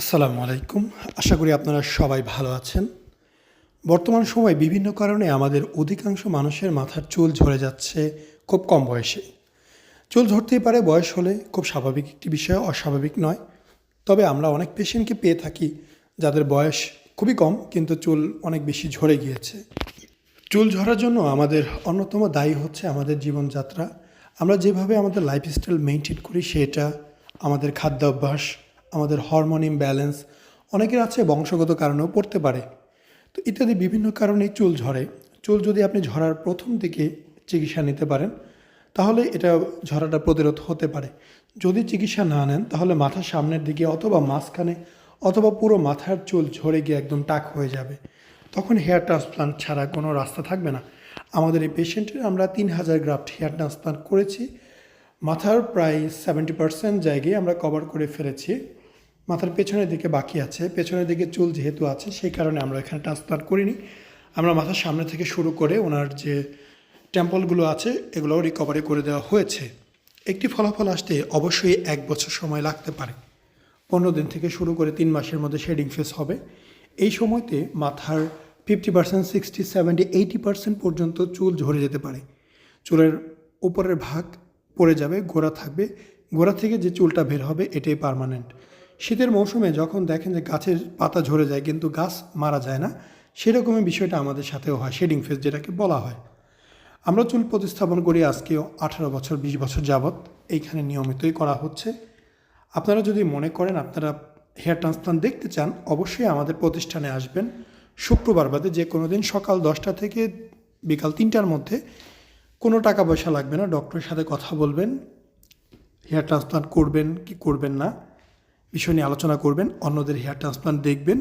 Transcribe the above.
আসসালামু আলাইকুম। আশা করি আপনারা সবাই ভালো আছেন। বর্তমান সময়ে বিভিন্ন কারণে আমাদের অধিকাংশ মানুষের মাথার চুল ঝরে যাচ্ছে খুব কম বয়সে। চুল ঝরতেই পারে, বয়স হলে খুব স্বাভাবিক একটি বিষয়, অস্বাভাবিক নয়। তবে আমরা অনেক পেশেন্টকে পেয়ে থাকি যাদের বয়স খুবই কম, কিন্তু চুল অনেক বেশি ঝরে গিয়েছে। চুল ঝরার জন্য আমাদের অন্যতম দায়ী হচ্ছে আমাদের জীবনযাত্রা। আমরা যেভাবে আমাদের লাইফস্টাইল মেনটেন করি, সেটা আমাদের খাদ্যাভ্যাস আমাদের হরমোন ইমব্যালেন্স অনেকের আছে বংশগত কারণেও পড়তে পারে। তো ইত্যাদি বিভিন্ন কারণে চুল ঝরে। চুল যদি আপনি ঝরার প্রথম দিকে চিকিৎসা নিতে পারেন, তাহলে এটা ঝরাটা প্রতিরোধ হতে পারে। যদি চিকিৎসা না নেন, তাহলে মাথার সামনের দিকে অথবা মাঝখানে অথবা পুরো মাথার চুল ঝরে গিয়ে একদম টাক হয়ে যাবে। তখন হেয়ার ট্রান্সপ্লান্ট ছাড়া কোনো রাস্তা থাকবে না। আমাদের এই পেশেন্টের আমরা তিন হাজার গ্রাফট হেয়ার ট্রান্সপ্লান্ট করেছি। মাথার প্রায় সেভেন্টি পার্সেন্ট জায়গায় আমরা কভার করে ফেলেছি। মাথার পেছনের দিকে বাকি আছে, পেছনের দিকে চুল যেহেতু আছে, সেই কারণে আমরা এখানে ট্রান্সপ্লান্ট করিনি। আমরা মাথার সামনে থেকে শুরু করে ওনার যে টেম্পলগুলো আছে, এগুলোও রিকভারি করে দেওয়া হয়েছে। একটি ফলাফল আসতে অবশ্যই এক বছর সময় লাগতে পারে। পনেরো দিন থেকে শুরু করে তিন মাসের মধ্যে শেডিং ফেস হবে। এই সময়তে মাথার fifty percent sixty seventy eighty percent পর্যন্ত চুল ঝরে যেতে পারে। চুলের উপরের ভাগ পড়ে যাবে, গোড়া থাকবে। গোড়া থেকে যে চুলটা বের হবে, এটাই পার্মানেন্ট শীতের মৌসুমে যখন দেখেন যে গাছের পাতা ঝরে যায় কিন্তু গাছ মারা যায় না, সেরকমই বিষয়টা আমাদের সাথেও হয়, শেডিং ফেস যেটাকে বলা হয়। আমরা চুল প্রতিস্থাপন করি আজকেও আঠারো বছর, বিশ বছর যাবৎ। এইখানে নিয়মিতই করা হচ্ছে। আপনারা যদি মনে করেন, আপনারা হেয়ার ট্রান্সপ্লান্ট দেখতে চান, অবশ্যই আমাদের প্রতিষ্ঠানে আসবেন। শুক্রবার বাদে যে কোনো দিন সকাল দশটা থেকে বিকাল তিনটার মধ্যে কোনো টাকা পয়সা লাগবে না, ডক্টরের সাথে কথা বলবেন, হেয়ার ট্রান্সপ্লান্ট করবেন কি করবেন না। বিষয় নিয়ে আলোচনা করবেন অন্যদের হেয়ার ট্রান্সপ্লান্ট দেখবেন।